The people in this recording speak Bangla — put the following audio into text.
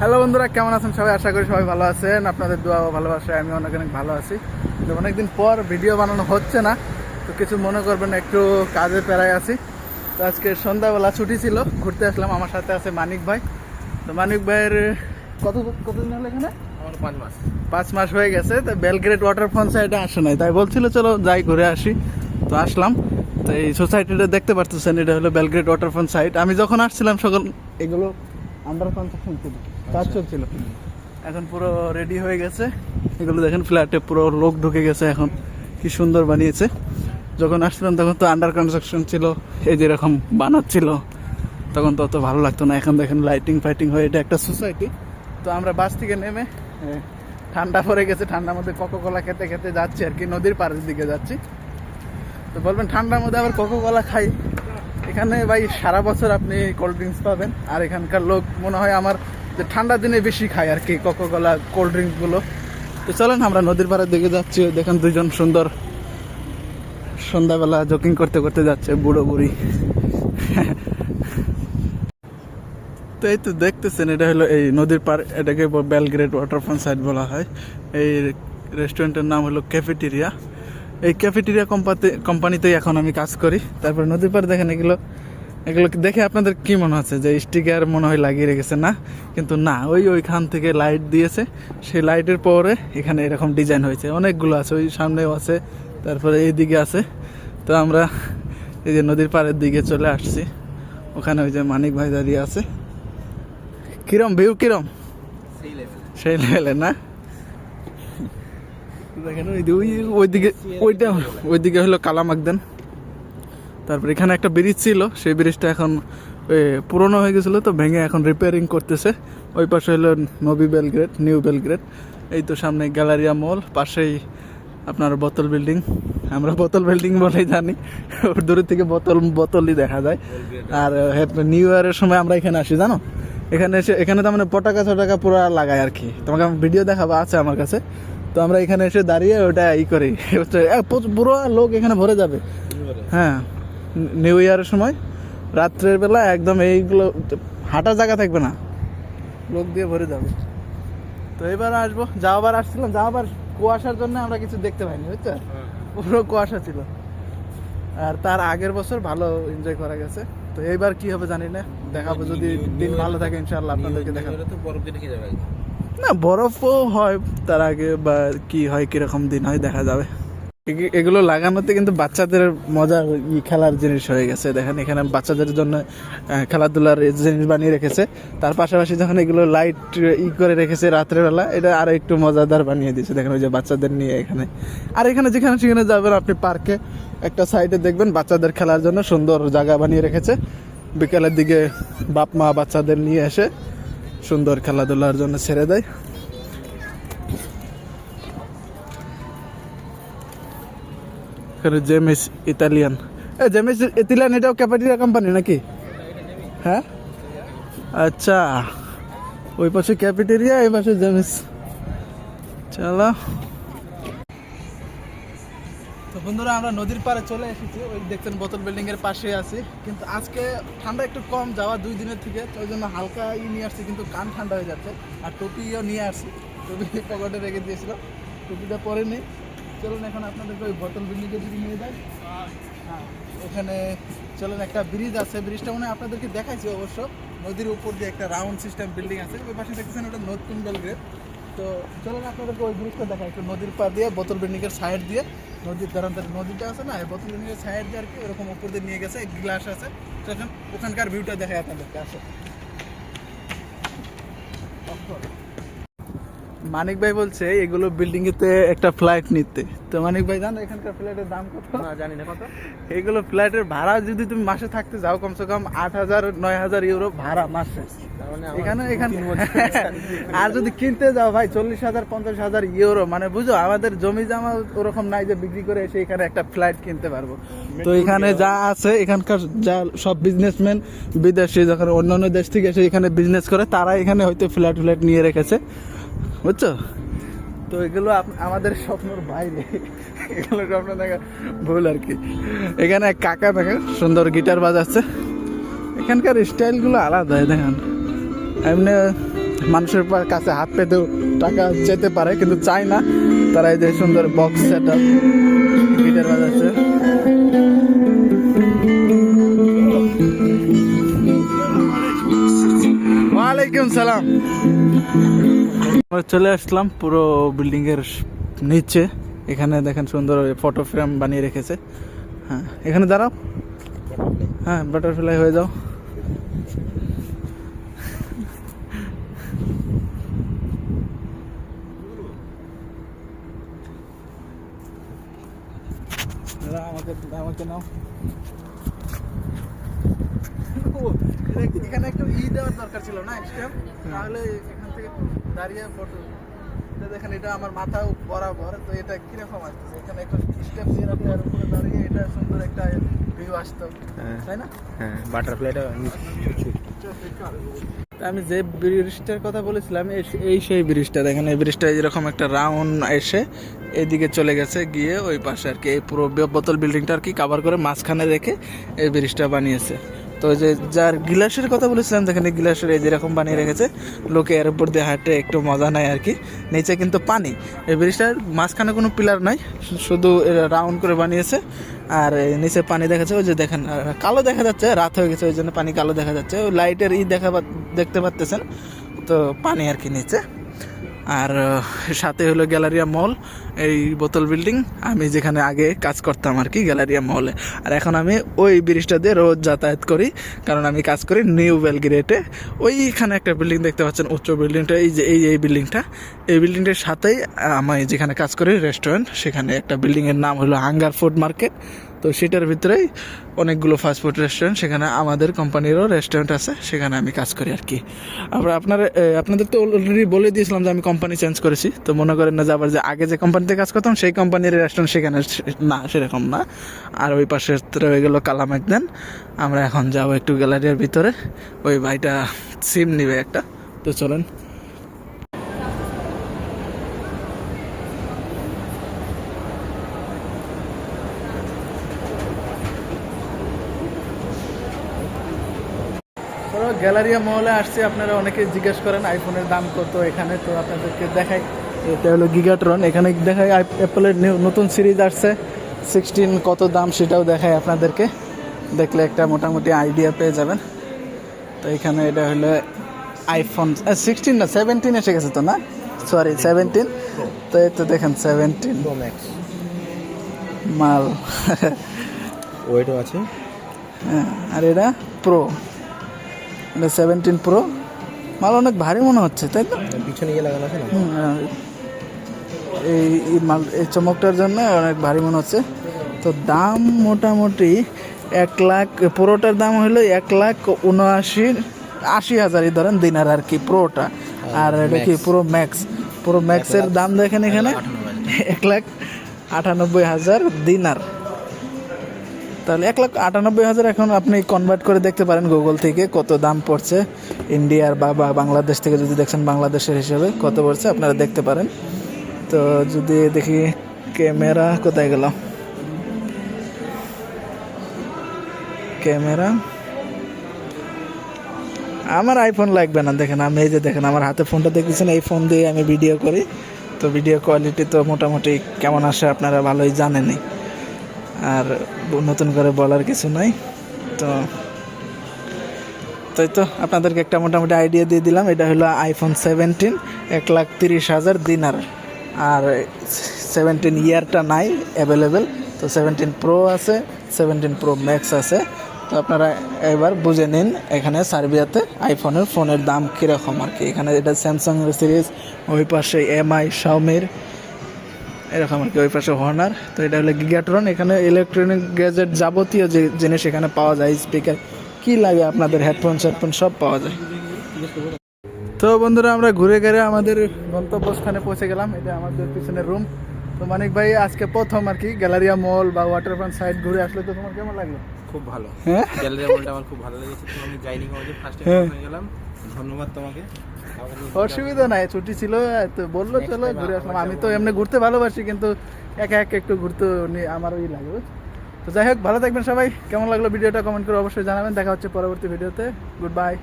হ্যালো বন্ধুরা কেমন আছেন সবাই? আশা করি সবাই ভালো আছেন। আপনাদের দোয়া ভালোবাসায় আমি অনেক অনেক ভালো আছি। তো অনেকদিন পর ভিডিও বানানো হচ্ছে না তো কিছু মনে করবেন একটু কাজে পেরায় আছি। তো আজকে সন্ধ্যাবেলা ছুটি ছিল ঘুরতে আসলাম। আমার সাথে আছে মানিক ভাই। তো মানিক ভাইয়ের কত কতদিন হলো এখানে? আমার পাঁচ মাস। পাঁচ মাস হয়ে গেছে। তো বেলগ্রেড ওয়াটারফ্রন্ট সাইডে আসে নাই। তাই বলছিল চলো যাই ঘুরে আসি। তো আসলাম। তো এই সোসাইটিটা দেখতে পারতেছেন এটা হলো বেলগ্রেড ওয়াটারফ্রন্ট সাইড আমি যখন আসছিলাম সকল এগুলো আন্ডার কনস্ট্রাকশন ছিল। কাজ চলছিল। এখন পুরো রেডি হয়ে গেছে। এগুলো দেখেন ফ্ল্যাটে পুরো লোক ঢুকে গেছে এখন। কি সুন্দর বানিয়েছে। যখন আসছিলাম তখন তো আন্ডার কনস্ট্রাকশন ছিল, এই যেরকম বানাচ্ছিল। তখন তো অত ভালো লাগতো না। এখন দেখেন লাইটিং ফাইটিং হয়ে এটা একটা সোসাইটি তো আমরা বাস থেকে নেমে ঠান্ডা পড়ে গেছে। ঠান্ডার মধ্যে কোকো কলা খেতে খেতে যাচ্ছি আর কি, নদীর পাড়ের দিকে যাচ্ছি। তো বলবেন, ঠান্ডার মধ্যে আবার কোকো কলা খাই? এখানে ভাই সারা বছর আপনি কোল্ড ড্রিঙ্কস পাবেন। আর এখানকার লোক মনে হয় আমার যে ঠান্ডা দিনে বেশি খায় আর কি কোকো কলা কোল্ড ড্রিঙ্কসগুলো তো চলেন, আমরা নদীর পাড়ের দিকে যাচ্ছি। দেখেন দুজন সুন্দর সন্ধ্যাবেলা জকিং করতে করতে যাচ্ছে, বুড়ো বুড়ি। তো এই তো দেখতেছেন, এটা হলো এই নদীর পার এটাকে বেলগ্রেড ওয়াটারফ্রন্ট সাইড বলা হয়। এই রেস্টুরেন্টের নাম হলো ক্যাফেটেরিয়া এই ক্যাফেটেরিয়া কোম্পাতে কোম্পানিতেই এখন আমি কাজ করি। তারপর নদীর পার দেখেন এগুলো এগুলো দেখে আপনাদের কি মনে হচ্ছে? যে স্টিকার মনে হয় লাগিয়ে রেখেছে না? কিন্তু না ওই ওইখান থেকে লাইট দিয়েছে। সেই লাইটের পরে এখানে এরকম ডিজাইন হয়েছে। অনেকগুলো আছে ওই সামনেও আছে তারপরে এই দিকে আছে। তো আমরা এই যে নদীর পাড়ের দিকে চলে আসছি। ওখানে ওই যে মানিক ভাই দাঁড়িয়ে আছে। কিরম ভিউ কিরম? সেই লেভেল না? দেখেন ওই ওইদিকে ওইটা ওইদিকে হলো কালামাকদেন তারপর এখানে একটা ব্রিজ ছিল সেই ব্রিজটা এখন পুরনো হয়ে গেছিল তো ভেঙে এখন রিপেয়ারিং করতেছে। ওই পাশে হলো নবী বেলগ্রেড নিউ বেলগ্রেড। এই তো সামনে গ্যালারিয়া মল পাশেই আপনার বোতল বিল্ডিং। আমরা বোতল বিল্ডিং বলেই জানি ওর দূরের থেকে বোতল বোতলই দেখা যায়। আর হ্যাপ- নিউ ইয়ারের সময় আমরা এখানে আসি জানো? এখানে এসে এখানে তো মানে পটাকা ছটাকা পুরো লাগায় আর কি। তোমাকে আমি ভিডিও দেখাবো আছে আমার কাছে। তো আমরা এখানে এসে দাঁড়িয়ে ওটা ই করি। পুরো লোক এখানে ভরে যাবে। হ্যাঁ। নিউ ইয়ারের সময় রাত্রের বেলা একদম এইগুলো হাঁটার জায়গা থাকবে না। লোক দিয়ে ভরে যাবে। তো এবার আসব যাওয়াবার আসছিলাম যাওয়াবার কুয়াশার জন্য আমরা কিছু দেখতে পাইনি বুঝছ? পুরো কুয়াশা ছিল। আর তার আগের বছর ভালো এনজয় করা গেছে। তো এইবার কি হবে জানি না দেখাবো যদি দিন ভালো থাকে ইনশাল্লাহ আপনাদেরকে দেখাবো। না বরফও হয় তার আগে বা কি হয় কীরকম দিন হয় দেখা যাবে। এগুলো লাগানোতে কিন্তু বাচ্চাদের মজার ই খেলার জিনিস হয়ে গেছে। দেখেন এখানে বাচ্চাদের জন্য খেলাধুলার জিনিস বানিয়ে রেখেছে। তার পাশাপাশি যখন এগুলো লাইট ই করে রেখেছে রাত্রেবেলা, এটা আরও একটু মজাদার বানিয়ে দিয়েছে। দেখেন ওই যে বাচ্চাদের নিয়ে এখানে। আর এখানে যেখানে সেখানে যাবেন আপনি পার্কে একটা সাইডে দেখবেন বাচ্চাদের খেলার জন্য সুন্দর জায়গা বানিয়ে রেখেছে। বিকেলের দিকে বাপ মা বাচ্চাদের নিয়ে এসে সুন্দর খেলাধুলার জন্য ছেড়ে দেয়। এখানে জেমিস ইতালিয়ান এ জেমিস ইতালিয়ান এটাও ক্যাপাটিরা কোম্পানি নাকি? হ্যাঁ? আচ্ছা। ওই পাশে ক্যাপিটেরিয়া এই পাশে জেমিস চলো। তো বন্ধুরা আমরা নদীর পাড়ে চলে এসেছি। ওই দেখছেন বোতল বিল্ডিং এর পাশে আছি। কিন্তু আজকে ঠান্ডা একটু কম যাওয়া দুই দিনের থেকে। ওই জন্য হালকা ই নিয়ে আসছি কিন্তু কান ঠান্ডা হয়ে যাচ্ছে। আর টুপিও নিয়ে আসছি। টুপি পকেটে রেখে দিয়েছিল টুপিটা পরে নেই। চলুন এখন আপনাদেরকে ওই বোতল বিল্ডিংয়ে যদি নিয়ে যাই। হ্যাঁ ওখানে চলুন একটা ব্রিজ আছে। ব্রিজটা মনে আপনাদেরকে দেখাইছি অবশ্য। নদীর উপর দিয়ে একটা রাউন্ড সিস্টেম বিল্ডিং আছে। ওই পাশে দেখতেছেন ওটা নতুন বেলগ্রেড তো চলুন আপনাদেরকে ওই ব্রিজটা দেখাই। একটু নদীর পা দিয়ে, বোতল বিল্ডিং এর সাইড দিয়ে। নদীর দ্বারা নদীটা আছে না? বোতল বিল্ডিং এর সাইড দিয়ে আর কি, ওরকম উপর দিয়ে নিয়ে গেছে গ্লাস আছে। তো এখন ওখানকার ভিউটা দেখাই আপনাদেরকে আসো মানিক ভাই বলছে এগুলো বিল্ডিং এতে একটা ফ্লাইট নিতে। তো মানিক ভাই জানো এখানকার ফ্ল্যাটের দাম কত? না জানি না কত। এগুলো ফ্ল্যাটের ভাড়া যদি তুমি মাসে থাকতে যাও কমসে কম আট হাজার নয় হাজার ইউরো ভাড়া মাসে। এখানে এখানে আর যদি কিনতে যাও ভাই চল্লিশ হাজার পঞ্চাশ হাজার ইউরো মানে বুঝো আমাদের জমি জামা ওরকম নাই যে বিক্রি করে এসে এখানে একটা ফ্লাইট কিনতে পারব। তো এখানে যা আছে এখানকার যা সব বিজনেসম্যান বিদেশি যখন অন্য অন্য দেশ থেকে এসে এখানে বিজনেস করে তারা এখানে হয়তো ফ্ল্যাট ফ্ল্যাট নিয়ে রেখেছে। বুঝছ? তো এগুলো আমাদের স্বপ্নর বাইরে। এগুলো স্বপ্ন দেখা ভুল আর কি। এখানে কাকা দেখেন, সুন্দর গিটার বাজাচ্ছে। এখানকার স্টাইলগুলো আলাদা দেখেন। এমনি মানুষের কাছে হাত পেতেও টাকা যেতে পারে, কিন্তু চায় না। তারা এই যে সুন্দর বক্স সেট আপ গিটার বাজাচ্ছে। সালাম। আমরা চলে আসলাম পুরো বিল্ডিং এর নিচে। এখানে দেখেন সুন্দর ফটো ফ্রেম বানিয়ে রেখেছে। হ্যাঁ এখানে দাঁড়াও। হ্যাঁ বাটারফ্লাই হয়ে যাও। আমাকে আমাকে নাও। এখানে- একটু ই দেওয়ার দরকার ছিল না স্টেপ তাহলে এখান থেকে দাঁড়িয়ে ফটো দেখেন এটা আমার মাথা বরাবর তো এটা কীরকম আসতেছে? এখানে একটা স্টেপ দিয়ে রাখলে আর উপরে দাঁড়িয়ে এটা সুন্দর একটা ভিউ আসতো তাই না? হ্যাঁ বাটারফ্লাইটা আমি যে ব্রিজটার কথা বলেছিলাম এই- সেই ব্রিজটা দেখেন এই ব্রিজটা এরকম একটা রাউন্ড এসে এদিকে চলে গেছে গিয়ে ওই পাশে আর কি এই পুরো বোতল বিল্ডিংটা আর কি কাভার করে মাঝখানে রেখে এই ব্রিজটা বানিয়েছে। তো যে যার গিলাসের কথা বলেছিলাম, দেখেন এই গিলাসের এই যেরকম বানিয়ে রেখেছে, লোকে এর উপর দিয়ে হাঁটে, একটু মজা নেয় আর কি। নিচে কিন্তু পানি। এই ব্রিজটার মাঝখানে কোনো পিলার নাই, শুধু রাউন্ড করে বানিয়েছে। আর নিচে পানি দেখা যাচ্ছে ওই যে দেখেন কালো দেখা যাচ্ছে, রাত হয়ে গেছে, ওই জন্য পানি কালো দেখা যাচ্ছে। ওই লাইটের ই দেখা দেখতে পাচ্তেছেন তো পানি আর কি নিচে। আর সাথে হলো গ্যালারিয়া মল, এই বোতল বিল্ডিং। আমি যেখানে আগে কাজ করতাম আর কি, গ্যালারিয়া মলে। আর এখন আমি ওই ব্রিজটা দিয়ে রোজ যাতায়াত করি, কারণ আমি কাজ করি নিউ বেলগ্রেটে ওইখানে একটা বিল্ডিং দেখতে পাচ্ছেন, উচ্চ বিল্ডিংটা, এই যে, এই এই বিল্ডিংটা। এই বিল্ডিংটার সাথেই আমি যেখানে কাজ করি, রেস্টুরেন্ট, সেখানে একটা বিল্ডিংয়ের নাম হলো হাঙ্গার ফুড মার্কেট। তো সেটার ভিতরেই অনেকগুলো ফাস্টফুড রেস্টুরেন্ট সেখানে আমাদের কোম্পানিরও রেস্টুরেন্ট আছে, সেখানে আমি কাজ করি আর কি আবার আপনার আপনাদের তো অলরেডি বলে দিয়েছিলাম যে আমি কোম্পানি চেঞ্জ করেছি, তো মনে করেন না যে আবার যে আগে যে কোম্পানিতে কাজ করতাম, সেই কোম্পানির রেস্টুরেন্ট সেখানে না, সেরকম না। আর ওই পাশে হয়ে গেলো কালাম একদিন, আমরা এখন যাব একটু গ্যালারির ভিতরে, ওই ভাইটা সিম নিবে একটা। তো চলেন তো গ্যালারিয়া মহলে আসছে আপনারা অনেকে জিজ্ঞেস করেন আইফোনের দাম কত এখানে তো আপনাদেরকে দেখাই। এটা হলো গিগাট্রন এখানে দেখাই অ্যাপেলের নতুন সিরিজ আসছে। সিক্সটিন কত দাম সেটাও দেখায় আপনাদেরকে। দেখলে একটা মোটামুটি আইডিয়া পেয়ে যাবেন। তো এখানে এটা হলো আইফোন সিক্সটিন না সেভেন্টিন এসে গেছে তো না? সরি সেভেন্টিন তো এই তো দেখেন সেভেন্টিন মাল। ওয়েটও আছে। হ্যাঁ আর এটা প্রো এটা সেভেন্টিন প্রো মাল অনেক ভারী মনে হচ্ছে তাই তো? পিছনে গিয়ে লাগানো আছে না? এই এই মাল এই চমকটার জন্য অনেক ভারী মনে হচ্ছে। তো দাম মোটামুটি এক লাখ পুরোটার দাম হলো এক লাখ উনআশি আশি হাজারই ধরেন দিনার আর কি প্রোটা আর এটা কি পুরো ম্যাক্স পুরো ম্যাক্সের দাম দেখেন এখানে। এক লাখ আটানব্বই হাজার দিনার। তাহলে এক লাখ আটানব্বই হাজার এখন আপনি কনভার্ট করে দেখতে পারেন গুগল থেকে কত দাম পড়ছে ইন্ডিয়ার বা বা বাংলাদেশ থেকে যদি দেখছেন বাংলাদেশের হিসেবে কত পড়ছে আপনারা দেখতে পারেন। তো যদি দেখি ক্যামেরা কোথায় গেল? ক্যামেরা? আমার আইফোন লাগবে না, দেখেন আমি এই যে দেখেন আমার হাতে ফোনটা দেখতেছেন, এই ফোন দিয়ে আমি ভিডিও করি। তো ভিডিও কোয়ালিটি তো মোটামুটি কেমন আসে আপনারা ভালোই জানেনই। আর নতুন করে বলার কিছু নাই, তো তাই তো আপনাদেরকে একটা মোটামুটি আইডিয়া দিয়ে দিলাম। এটা হলো আইফোন সেভেন্টিন এক লাখ তিরিশ হাজার দিনার। আর সেভেন্টিন ইয়ারটা নাই অ্যাভেলেবেল তো সেভেন্টিন প্রো আছে সেভেন্টিন প্রো ম্যাক্স আছে। তো আপনারা এবার বুঝে নিন এখানে সার্বিয়াতে আইফোনের ফোনের দাম কীরকম আর কি। এখানে এটা স্যামসাংয়ের সিরিজ ওই পাশে এমআই শাওমির এরকম আর কি ওই পাশে হর্নার তো এটা হলো গিগাট্রন এখানে ইলেকট্রনিক গ্যাজেট যাবতীয় যে জিনিস এখানে পাওয়া যায় স্পিকার কি লাগে আপনাদের হেডফোন সেডফোন সব পাওয়া যায়। তো বন্ধুরা আমরা ঘুরে ঘুরে আমাদের গন্তব্যস্থানে পৌঁছে গেলাম। এটা আমাদের পিছনের রুম তো মানিক ভাই আজকে প্রথম আর কি গ্যালারিয়া মল বা ওয়াটার ফ্রন্ট সাইড ঘুরে আসলে তো তোমার কেমন লাগল? খুব ভালো। হ্যাঁ? গ্যালারি মলটা আমার খুব ভালো লেগেছে। তো আমি যাইনি কোনোদিন ফার্স্ট হ্যাঁ। টাইম গেলাম। ধন্যবাদ তোমাকে। অসুবিধা নাই ছুটি ছিল তো বলল চলো ঘুরে আসলাম। আমি তো এমনি ঘুরতে ভালোবাসি কিন্তু একা একা একটু ঘুরতে নিয়ে আমার ওই লাগে তো যাই হোক ভালো থাকবেন সবাই। কেমন লাগল ভিডিওটা? কমেন্ট করে অবশ্যই জানাবেন। দেখা হচ্ছে পরবর্তী ভিডিওতে। Good bye